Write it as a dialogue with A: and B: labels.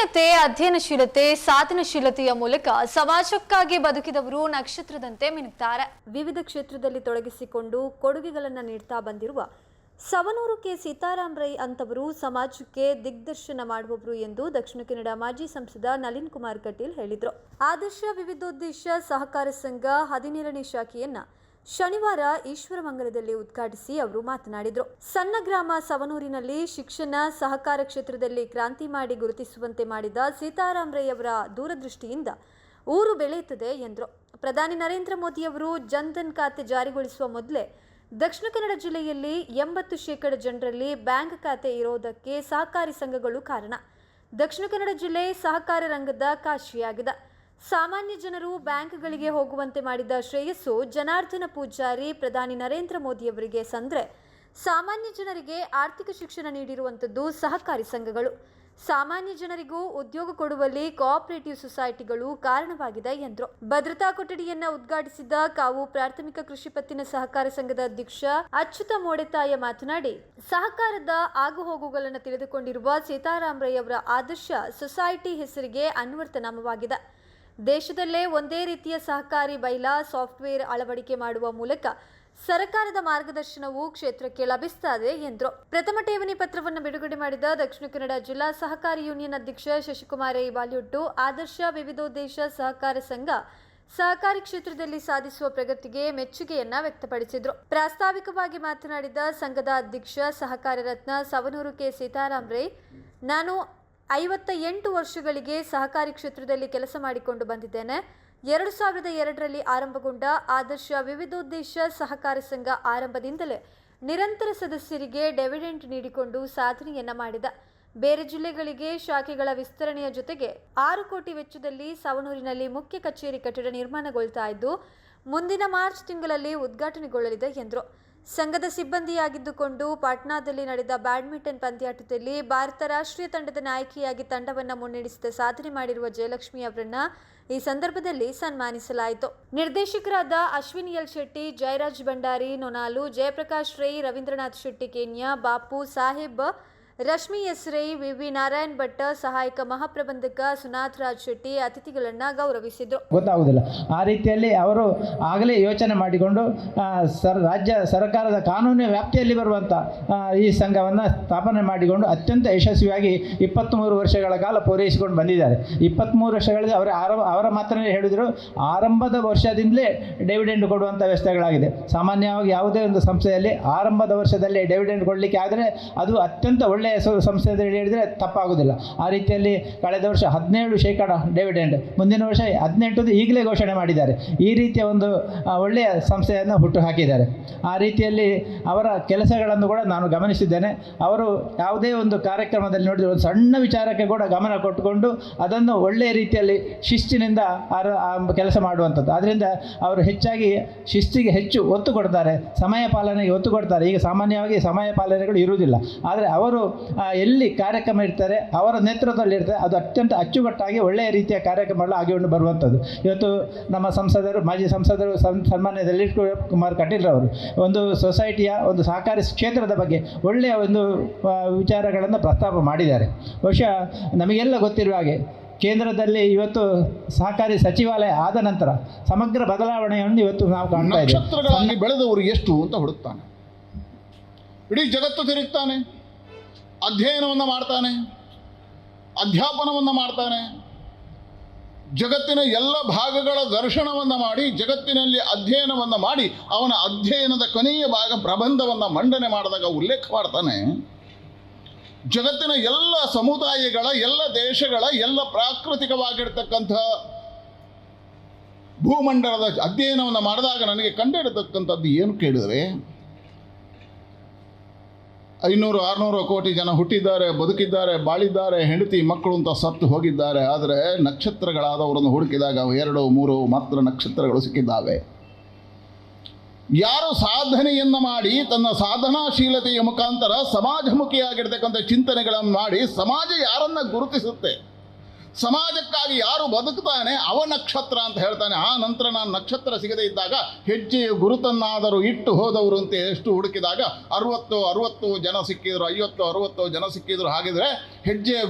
A: ನಮ್ಯತೆ ಅಧ್ಯಯನಶೀಲತೆ, ಸಾಧನಶೀಲತೆಯ ಮೂಲಕ ಸಮಾಜಕ್ಕಾಗಿ ಬದುಕಿದವರು ನಕ್ಷತ್ರದಂತೆ ಮಿನುಗ್ತಾರೆ. ವಿವಿಧ ಕ್ಷೇತ್ರದಲ್ಲಿ ತೊಡಗಿಸಿಕೊಂಡು ಕೊಡುಗೆಗಳನ್ನು ನೀಡ್ತಾ ಬಂದಿರುವ ಸವನೂರು ಕೆ. ಸೀತಾರಾಮ್ ರೈ ಅಂತವರು ಸಮಾಜಕ್ಕೆ ದಿಗ್ದರ್ಶನ ಮಾಡುವವರು ಎಂದು ದಕ್ಷಿಣ ಕನ್ನಡ ಮಾಜಿ ಸಂಸದ ನಳಿನ್ ಕುಮಾರ್ ಕಟೀಲ್ ಹೇಳಿದರು. ಆದರ್ಶ ವಿವಿಧೋದ್ದೇಶ ಸಹಕಾರ ಸಂಘ ಹದಿನೇಳನೇ ಶಾಖೆಯನ್ನ ಶನಿವಾರ ಈಶ್ವರಮಂಗಲದಲ್ಲಿ ಉದ್ಘಾಟಿಸಿ ಅವರು ಮಾತನಾಡಿದರು. ಸಣ್ಣ ಗ್ರಾಮ ಸವನೂರಿನಲ್ಲಿ ಶಿಕ್ಷಣ ಸಹಕಾರ ಕ್ಷೇತ್ರದಲ್ಲಿ ಕ್ರಾಂತಿ ಮಾಡಿ ಗುರುತಿಸುವಂತೆ ಮಾಡಿದ ಸೀತಾರಾಮ್ ರೈ ಅವರ ದೂರದೃಷ್ಟಿಯಿಂದ ಊರು ಬೆಳೆಯುತ್ತದೆ ಎಂದರು. ಪ್ರಧಾನಿ ನರೇಂದ್ರ ಮೋದಿಯವರು ಜನ್ಧನ್ ಖಾತೆ ಜಾರಿಗೊಳಿಸುವ ಮೊದಲೇ ದಕ್ಷಿಣ ಕನ್ನಡ ಜಿಲ್ಲೆಯಲ್ಲಿ ಎಂಬತ್ತು ಶೇಕಡ ಜನರಲ್ಲಿ ಬ್ಯಾಂಕ್ ಖಾತೆ ಇರೋದಕ್ಕೆ ಸಹಕಾರಿ ಸಂಘಗಳು ಕಾರಣ. ದಕ್ಷಿಣ ಕನ್ನಡ ಜಿಲ್ಲೆ ಸಹಕಾರ ರಂಗದ ಕಾಶಿಯಾಗಿದೆ. ಸಾಮಾನ್ಯ ಜನರು ಬ್ಯಾಂಕ್ಗಳಿಗೆ ಹೋಗುವಂತೆ ಮಾಡಿದ ಶ್ರೇಯಸ್ಸು ಜನಾರ್ದನ ಪೂಜಾರಿ, ಪ್ರಧಾನಿ ನರೇಂದ್ರ ಮೋದಿಯವರಿಗೆ ಸಂದ್ರೆ. ಸಾಮಾನ್ಯ ಜನರಿಗೆ ಆರ್ಥಿಕ ಶಿಕ್ಷಣ ನೀಡಿರುವಂಥದ್ದು ಸಹಕಾರಿ ಸಂಘಗಳು. ಸಾಮಾನ್ಯ ಜನರಿಗೂ ಉದ್ಯೋಗ ಕೊಡುವಲ್ಲಿ ಕೋಆಪರೇಟಿವ್ ಸೊಸೈಟಿಗಳು ಕಾರಣವಾಗಿದೆ ಎಂದರು. ಭದ್ರತಾ ಕೊಠಡಿಯನ್ನ ಉದ್ಘಾಟಿಸಿದ ಕಾವು ಪ್ರಾಥಮಿಕ ಕೃಷಿ ಪತ್ತಿನ ಸಹಕಾರ ಸಂಘದ ಅಧ್ಯಕ್ಷ ಅಚ್ಯುತ ಮೋಡೆತಾಯ ಮಾತನಾಡಿ, ಸಹಕಾರದ ಆಗುಹೋಗುಗಳನ್ನು ತಿಳಿದುಕೊಂಡಿರುವ ಸೀತಾರಾಮ್ ರೈ ಅವರ ಆದರ್ಶ ಸೊಸೈಟಿ ಹೆಸರಿಗೆ ಅನ್ವರ್ಥನಾಮವಾಗಿದೆ ದೇಶದಲ್ಲೇ ಒಂದೇ ರೀತಿಯ ಸಹಕಾರಿ ಬೈಲಾ, ಸಾಫ್ಟ್ವೇರ್ ಅಳವಡಿಕೆ ಮಾಡುವ ಮೂಲಕ ಸರ್ಕಾರದ ಮಾರ್ಗದರ್ಶನವು ಕ್ಷೇತ್ರಕ್ಕೆ ಲಭಿಸುತ್ತದೆ ಎಂದರು. ಪ್ರಥಮ ಠೇವಣಿ ಪತ್ರವನ್ನು ಬಿಡುಗಡೆ ಮಾಡಿದ ದಕ್ಷಿಣ ಕನ್ನಡ ಜಿಲ್ಲಾ ಸಹಕಾರಿ ಯೂನಿಯನ್ ಅಧ್ಯಕ್ಷ ಶಶಿಕುಮಾರ್ ಐ ಬಾಲಿವುಡ್ಡು ಆದರ್ಶ ವಿವಿಧೋದ್ದೇಶ ಸಹಕಾರ ಸಂಘ ಸಹಕಾರಿ ಕ್ಷೇತ್ರದಲ್ಲಿ ಸಾಧಿಸುವ ಪ್ರಗತಿಗೆ ಮೆಚ್ಚುಗೆಯನ್ನ ವ್ಯಕ್ತಪಡಿಸಿದರು. ಪ್ರಾಸ್ತಾವಿಕವಾಗಿ ಮಾತನಾಡಿದ ಸಂಘದ ಅಧ್ಯಕ್ಷ, ಸಹಕಾರ ರತ್ನ ಸವನೂರು ಕೆ ಸೀತಾರಾಮ್ ರೈ ನಾನು ಐವತ್ತ ಎಂಟು ವರ್ಷಗಳಿಗೆ ಸಹಕಾರಿ ಕ್ಷೇತ್ರದಲ್ಲಿ ಕೆಲಸ ಮಾಡಿಕೊಂಡು ಬಂದಿದ್ದೇನೆ. ಎರಡು ಸಾವಿರದ ಎರಡರಲ್ಲಿ ಆರಂಭಗೊಂಡ ಆದರ್ಶ ವಿವಿಧೋದ್ದೇಶ ಸಹಕಾರ ಸಂಘ ಆರಂಭದಿಂದಲೇ ನಿರಂತರ ಸದಸ್ಯರಿಗೆ ಡೆವಿಡೆಂಟ್ ನೀಡಿಕೊಂಡು ಸಾಧನೆಯನ್ನ ಮಾಡಿದ. ಬೇರೆ ಜಿಲ್ಲೆಗಳಿಗೆ ಶಾಖೆಗಳ ವಿಸ್ತರಣೆಯ ಜೊತೆಗೆ ಆರು ಕೋಟಿ ವೆಚ್ಚದಲ್ಲಿ ಸವಣೂರಿನಲ್ಲಿ ಮುಖ್ಯ ಕಚೇರಿ ಕಟ್ಟಡ ನಿರ್ಮಾಣಗೊಳ್ತಾ ಇದ್ದು, ಮುಂದಿನ ಮಾರ್ಚ್ ತಿಂಗಳಲ್ಲಿ ಉದ್ಘಾಟನೆಗೊಳ್ಳಲಿದೆ ಎಂದರು. ಸಂಘದ ಸಿಬ್ಬಂದಿಯಾಗಿದ್ದುಕೊಂಡು ಪಾಟ್ನಾದಲ್ಲಿ ನಡೆದ ಬ್ಯಾಡ್ಮಿಂಟನ್ ಪಂದ್ಯಾಟದಲ್ಲಿ ಭಾರತ ರಾಷ್ಟ್ರೀಯ ತಂಡದ ನಾಯಕಿಯಾಗಿ ತಂಡವನ್ನು ಮುನ್ನಡೆಸಿದ ಸಾಧನೆ ಮಾಡಿರುವ ಜಯಲಕ್ಷ್ಮಿ ಅವರನ್ನ ಈ ಸಂದರ್ಭದಲ್ಲಿ ಸನ್ಮಾನಿಸಲಾಯಿತು. ನಿರ್ದೇಶಕರಾದ ಅಶ್ವಿನಿ ಎಲ್ ಶೆಟ್ಟಿ, ಜಯರಾಜ್ ಭಂಡಾರಿ, ನೊನಾಲು, ಜಯಪ್ರಕಾಶ್ ರೈ, ರವೀಂದ್ರನಾಥ್ ಶೆಟ್ಟಿ, ಕೇನ್ಯಾ, ಬಾಪು, ಸಾಹೇಬ್ ರಶ್ಮಿ, ಎಸ್ರೈ ವಿ ವಿವಿ ನಾರಾಯಣ್ ಭಟ್, ಸಹಾಯಕ ಮಹಾಪ್ರಬಂಧಕ ಸುನಾಥ್ ರಾಜ್ ಶೆಟ್ಟಿ ಅತಿಥಿಗಳನ್ನ ಗೌರವಿಸಿದ್ರು.
B: ಗೊತ್ತಾಗುವುದಿಲ್ಲ. ಆ ರೀತಿಯಲ್ಲಿ ಅವರು ಆಗಲೇ ಯೋಚನೆ ಮಾಡಿಕೊಂಡು ಸರ್, ರಾಜ್ಯ ಸರ್ಕಾರದ ಕಾನೂನಿನ ವ್ಯಾಪ್ತಿಯಲ್ಲಿ ಬರುವಂಥ ಈ ಸಂಘವನ್ನು ಸ್ಥಾಪನೆ ಮಾಡಿಕೊಂಡು ಅತ್ಯಂತ ಯಶಸ್ವಿಯಾಗಿ ಇಪ್ಪತ್ತ್ಮೂರು ವರ್ಷಗಳ ಕಾಲ ಪೂರೈಸಿಕೊಂಡು ಬಂದಿದ್ದಾರೆ. ಇಪ್ಪತ್ತ್ಮೂರು ವರ್ಷಗಳಲ್ಲಿ ಅವರ ಅವರ ಮಾತ್ರನೇ ಹೇಳಿದ್ರು, ಆರಂಭದ ವರ್ಷದಿಂದಲೇ ಡಿವಿಡೆಂಡ್ ಕೊಡುವಂಥ ವ್ಯವಸ್ಥೆಗಳಾಗಿದೆ. ಸಾಮಾನ್ಯವಾಗಿ ಯಾವುದೇ ಒಂದು ಸಂಸ್ಥೆಯಲ್ಲಿ ಆರಂಭದ ವರ್ಷದಲ್ಲಿ ಡಿವಿಡೆಂಡ್ ಕೊಡಲಿಕ್ಕೆ ಆದರೆ ಅದು ಅತ್ಯಂತ ಒಳ್ಳೆಯ ಸ- ಸಂಸ್ಥೆ ಹೇಳಿದರೆ ತಪ್ಪಾಗೋದಿಲ್ಲ. ಆ ರೀತಿಯಲ್ಲಿ ಕಳೆದ ವರ್ಷ ಹದಿನೇಳು ಶೇಕಡ ಡಿವಿಡೆಂಡ್ ಮುಂದಿನ ವರ್ಷ ಹದಿನೆಂಟು ಈಗಲೇ ಘೋಷಣೆ ಮಾಡಿದ್ದಾರೆ. ಈ ರೀತಿಯ ಒಂದು ಒಳ್ಳೆಯ ಸಂಸ್ಥೆಯನ್ನು ಹುಟ್ಟು ಹಾಕಿದ್ದಾರೆ ಆ ರೀತಿಯಲ್ಲಿ ಅವರ ಕೆಲಸಗಳನ್ನು ಕೂಡ ನಾನು ಗಮನಿಸಿದ್ದೇನೆ. ಅವರು ಯಾವುದೇ ಒಂದು ಕಾರ್ಯಕ್ರಮದಲ್ಲಿ ನೋಡಿದರೆ ಒಂದು ಸಣ್ಣ ವಿಚಾರಕ್ಕೆ ಕೂಡ ಗಮನ ಕೊಟ್ಟುಕೊಂಡು ಅದನ್ನು ಒಳ್ಳೆಯ ರೀತಿಯಲ್ಲಿ ಶಿಸ್ತಿನಿಂದ ಕೆಲಸ ಮಾಡುವಂಥದ್ದು. ಆದ್ದರಿಂದ ಅವರು ಹೆಚ್ಚಾಗಿ ಶಿಸ್ತಿಗೆ ಹೆಚ್ಚು ಒತ್ತು ಕೊಡ್ತಾರೆ. ಸಮಯ ಪಾಲನೆಗೆ ಒತ್ತು ಕೊಡ್ತಾರೆ. ಈಗ ಸಾಮಾನ್ಯವಾಗಿ ಸಮಯ ಪಾಲನೆಗಳು ಇರುವುದಿಲ್ಲ. ಆದರೆ ಅವರು ಎಲ್ಲಿ ಕಾರ್ಯಕ್ರಮ ಇರ್ತಾರೆ ಅವರ ನೇತೃತ್ವದಲ್ಲಿ ಇರ್ತಾರೆ ಅದು ಅತ್ಯಂತ ಅಚ್ಚುಕಟ್ಟಾಗಿ ಒಳ್ಳೆಯ ರೀತಿಯ ಕಾರ್ಯಕ್ರಮಗಳು ಆಗಿಕೊಂಡು ಬರುವಂಥದ್ದು. ಇವತ್ತು ನಮ್ಮ ಸಂಸದರು ಮಾಜಿ ಸಂಸದರು ಸನ್ ಸನ್ಮಾನ್ಯ ಲಲಿತ್ ಕುಮಾರ್ ಕಟೀಲ್ ಅವರು ಒಂದು ಸೊಸೈಟಿಯ ಒಂದು ಸಹಕಾರಿ ಕ್ಷೇತ್ರದ ಬಗ್ಗೆ ಒಳ್ಳೆಯ ಒಂದು ವಿಚಾರಗಳನ್ನು ಪ್ರಸ್ತಾಪ ಮಾಡಿದ್ದಾರೆ. ಬಹುಶಃ ನಮಗೆಲ್ಲ ಗೊತ್ತಿರುವ ಹಾಗೆ ಕೇಂದ್ರದಲ್ಲಿ ಇವತ್ತು ಸಹಕಾರಿ ಸಚಿವಾಲಯ ಆದ ನಂತರ ಸಮಗ್ರ ಬದಲಾವಣೆಯನ್ನು ಇವತ್ತು ನಾವು ಕಾಣ್ತಾ ಇದ್ದೇವೆ.
C: ಬೆಳೆದವರು ಎಷ್ಟು ಅಂತ ಹುಡುಕ್ತಾನೆ. ಇಡೀ ಜಗತ್ತು ತಿರುಗ್ತಾನೆ. ಅಧ್ಯಯನವನ್ನು ಮಾಡ್ತಾನೆ, ಅಧ್ಯಾಪನವನ್ನು ಮಾಡ್ತಾನೆ, ಜಗತ್ತಿನ ಎಲ್ಲ ಭಾಗಗಳ ದರ್ಶನವನ್ನು ಮಾಡಿ, ಜಗತ್ತಿನಲ್ಲಿ ಅಧ್ಯಯನವನ್ನು ಮಾಡಿ, ಅವನ ಅಧ್ಯಯನದ ಕೊನೆಯ ಭಾಗ ಪ್ರಬಂಧವನ್ನು ಮಂಡನೆ ಮಾಡಿದಾಗ ಉಲ್ಲೇಖ ಮಾಡ್ತಾನೆ, ಜಗತ್ತಿನ ಎಲ್ಲ ಸಮುದಾಯಗಳ, ಎಲ್ಲ ದೇಶಗಳ, ಎಲ್ಲ ಪ್ರಾಕೃತಿಕವಾಗಿರ್ತಕ್ಕಂಥ ಭೂಮಂಡಲದ ಅಧ್ಯಯನವನ್ನು ಮಾಡಿದಾಗ ನನಗೆ ಕಂಡಿಡತಕ್ಕಂಥದ್ದು ಏನು ಕೇಳಿದರೆ ಐನೂರು, ಆರುನೂರು ಕೋಟಿ ಜನ ಹುಟ್ಟಿದ್ದಾರೆ, ಬದುಕಿದ್ದಾರೆ, ಬಾಳಿದ್ದಾರೆ, ಹೆಂಡತಿ, ಮಕ್ಕಳು ಅಂತ ಸತ್ತು ಹೋಗಿದ್ದಾರೆ. ಆದರೆ ನಕ್ಷತ್ರಗಳಾದವರನ್ನು ಹುಡುಕಿದಾಗ ಎರಡು, ಮೂರು ಮಾತ್ರ ನಕ್ಷತ್ರಗಳು ಸಿಕ್ಕಿದ್ದಾವೆ. ಯಾರು ಸಾಧನೆಯನ್ನು ಮಾಡಿ ತನ್ನ ಸಾಧನಾಶೀಲತೆಯ ಮುಖಾಂತರ ಸಮಾಜಮುಖಿಯಾಗಿರ್ತಕ್ಕಂಥ ಚಿಂತನೆಗಳನ್ನು ಮಾಡಿ ಸಮಾಜ ಯಾರನ್ನು ಗುರುತಿಸುತ್ತೆ? ಸಮಾಜಕ್ಕಾಗಿ ಯಾರು ಬದುಕ್ತಾನೆ ಅವ ನಕ್ಷತ್ರ ಅಂತ ಹೇಳ್ತಾನೆ. ಆ ನಂತರ ನಾನು ನಕ್ಷತ್ರ ಸಿಗದೇ ಇದ್ದಾಗ ಹೆಜ್ಜೆಯ ಗುರುತನ್ನಾದರೂ ಇಟ್ಟು ಹೋದವರು ಅಂತ ಎಷ್ಟು ಹುಡುಕಿದಾಗ ಅರವತ್ತು ಅರುವತ್ತು ಜನ ಸಿಕ್ಕಿದ್ರು, ಐವತ್ತು ಅರವತ್ತು ಜನ ಸಿಕ್ಕಿದ್ರು. ಹಾಗಿದ್ರೆ ಹೆಜ್ಜೆಯ